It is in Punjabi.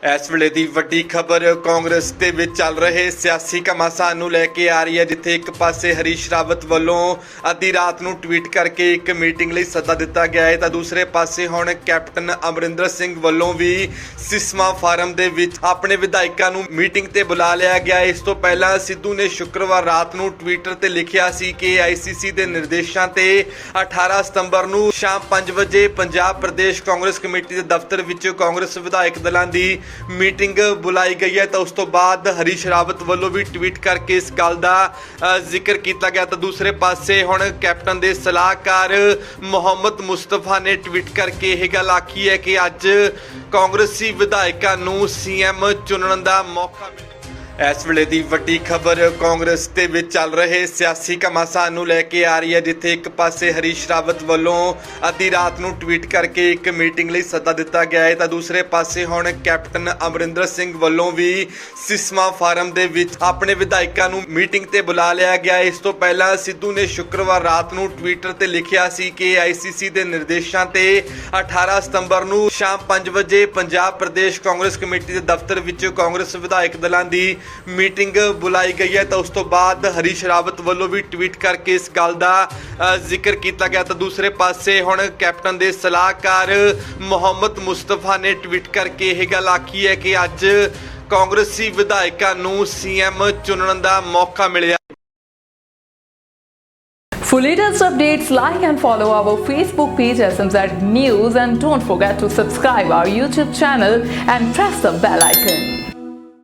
ਇਸ ਵੇਲੇ ਦੀ ਵੱਡੀ ਖਬਰ, ਕਾਂਗਰਸ ਦੇ ਵਿੱਚ ਚੱਲ ਰਹੇ ਸਿਆਸੀ ਘਮਾਸਾਨ ਨੂੰ ਲੈ ਕੇ ਆ ਰਹੀ ਹੈ, ਜਿੱਥੇ ਇੱਕ ਪਾਸੇ ਹਰੀਸ਼ ਰਾਵਤ ਵੱਲੋਂ ਅੱਧੀ ਰਾਤ ਨੂੰ ਟਵੀਟ ਕਰਕੇ ਇੱਕ ਮੀਟਿੰਗ ਲਈ ਸੱਦਾ ਦਿੱਤਾ ਗਿਆ ਹੈ, ਤਾਂ ਦੂਸਰੇ ਪਾਸੇ ਹੁਣ ਕੈਪਟਨ ਅਮਰਿੰਦਰ ਸਿੰਘ ਵੱਲੋਂ ਵੀ ਸਿਸਮਾ ਫਾਰਮ ਦੇ ਵਿੱਚ ਆਪਣੇ ਵਿਧਾਇਕਾਂ ਨੂੰ ਮੀਟਿੰਗ ਤੇ ਬੁਲਾ ਲਿਆ ਗਿਆ ਇਸ ਤੋਂ ਪਹਿਲਾਂ ਸਿੱਧੂ ਨੇ ਸ਼ੁੱਕਰਵਾਰ ਰਾਤ ਨੂੰ ਟਵਿੱਟਰ ਤੇ ਲਿਖਿਆ ਸੀ ਕਿ ਆਈਸੀਸੀ ਦੇ ਨਿਰਦੇਸ਼ਾਂ ਤੇ 18 ਸਤੰਬਰ ਨੂੰ ਸ਼ਾਮ 5 ਵਜੇ ਪੰਜਾਬ ਪ੍ਰਦੇਸ਼ ਕਾਂਗਰਸ ਕਮੇਟੀ ਦੇ ਦਫ਼ਤਰ ਵਿੱਚ ਕਾਂਗਰਸ ਵਿਧਾਇਕ ਦਲਾਂ ਦੀ ਮੀਟਿੰਗ ਬੁਲਾਈ ਗਈ ਹੈ ਤਾਂ ਉਸ ਤੋਂ ਬਾਅਦ ਹਰੀਸ਼ ਰਾਵਤ ਵੱਲੋਂ ਵੀ ਟਵੀਟ ਕਰਕੇ ਇਸ ਗੱਲ ਦਾ ਜ਼ਿਕਰ ਕੀਤਾ ਗਿਆ। ਤਾਂ ਦੂਸਰੇ ਪਾਸੇ ਹੁਣ ਕੈਪਟਨ ਦੇ ਸਲਾਹਕਾਰ ਮੁਹੰਮਦ ਮੁਸਤਫਾ ਨੇ ਟਵੀਟ ਕਰਕੇ ਇਹ ਗੱਲ ਆਖੀ ਹੈ ਕਿ ਅੱਜ ਕਾਂਗਰਸੀ ਵਿਧਾਇਕਾਂ ਨੂੰ ਸੀਐਮ ਚੁਣਨ ਦਾ ਮੌਕਾ ਮਿਲਿਆ। ਇਸ ਵੇਲੇ ਦੀ ਵੱਡੀ ਖਬਰ, ਕਾਂਗਰਸ ਦੇ ਵਿੱਚ ਚੱਲ ਰਹੇ ਸਿਆਸੀ ਘਮਾਸਾਨ ਨੂੰ ਲੈ ਕੇ ਆ ਰਹੀ ਹੈ, ਜਿੱਥੇ ਇੱਕ ਪਾਸੇ ਹਰੀਸ਼ ਰਾਵਤ ਵੱਲੋਂ ਅੱਧੀ ਰਾਤ ਨੂੰ ਟਵੀਟ ਕਰਕੇ ਇੱਕ ਮੀਟਿੰਗ ਲਈ ਸੱਦਾ ਦਿੱਤਾ ਗਿਆ ਹੈ, ਤਾਂ ਦੂਸਰੇ ਪਾਸੇ ਹੁਣ ਕੈਪਟਨ ਅਮਰਿੰਦਰ ਸਿੰਘ ਵੱਲੋਂ ਵੀ ਸਿਸਮਾ ਫਾਰਮ ਦੇ ਵਿੱਚ ਆਪਣੇ ਵਿਧਾਇਕਾਂ ਨੂੰ ਮੀਟਿੰਗ ਤੇ ਬੁਲਾ ਲਿਆ ਗਿਆ ਇਸ ਤੋਂ ਪਹਿਲਾਂ ਸਿੱਧੂ ਨੇ ਸ਼ੁੱਕਰਵਾਰ ਰਾਤ ਨੂੰ ਟਵਿੱਟਰ ਤੇ ਲਿਖਿਆ ਸੀ ਕਿ ਆਈਸੀਸੀ ਦੇ ਨਿਰਦੇਸ਼ਾਂ ਤੇ 18 ਸਤੰਬਰ ਨੂੰ ਸ਼ਾਮ 5 ਵਜੇ ਪੰਜਾਬ ਪ੍ਰਦੇਸ਼ ਕਾਂਗਰਸ ਕਮੇਟੀ ਦੇ ਦਫ਼ਤਰ ਵਿੱਚ ਕਾਂਗਰਸ ਵਿਧਾਇਕ ਦਲਾਂ ਦੀ ਮੀਟਿੰਗ ਬੁਲਾਈ ਗਈ ਹੈ ਤਾਂ ਉਸ ਤੋਂ ਬਾਅਦ ਹਰੀਸ਼ ਰਾਵਤ ਵੱਲੋਂ ਵੀ ਟਵੀਟ ਕਰਕੇ ਇਸ ਗੱਲ ਦਾ ਅ, ਜ਼ਿਕਰ ਕੀਤਾ ਗਿਆ ਤਾਂ ਦੂਸਰੇ ਪਾਸੇ ਹੁਣ ਕੈਪਟਨ ਦੇ ਸਲਾਹਕਾਰ ਮੁਹੰਮਦ ਮੁਸਤਫਾ ਨੇ ਟਵੀਟ ਕਰਕੇ ਇਹ ਗੱਲ ਆਖੀ ਹੈ ਕਿ ਅੱਜ ਕਾਂਗਰਸੀ ਵਿਧਾਇਕਾਂ ਨੂੰ ਸੀਐਮ ਚੁਣਨ ਦਾ ਮੌਕਾ ਮਿਲਿਆ For latest updates, like and follow our Facebook page SMZ News and don't forget to subscribe our YouTube channel and press the bell icon.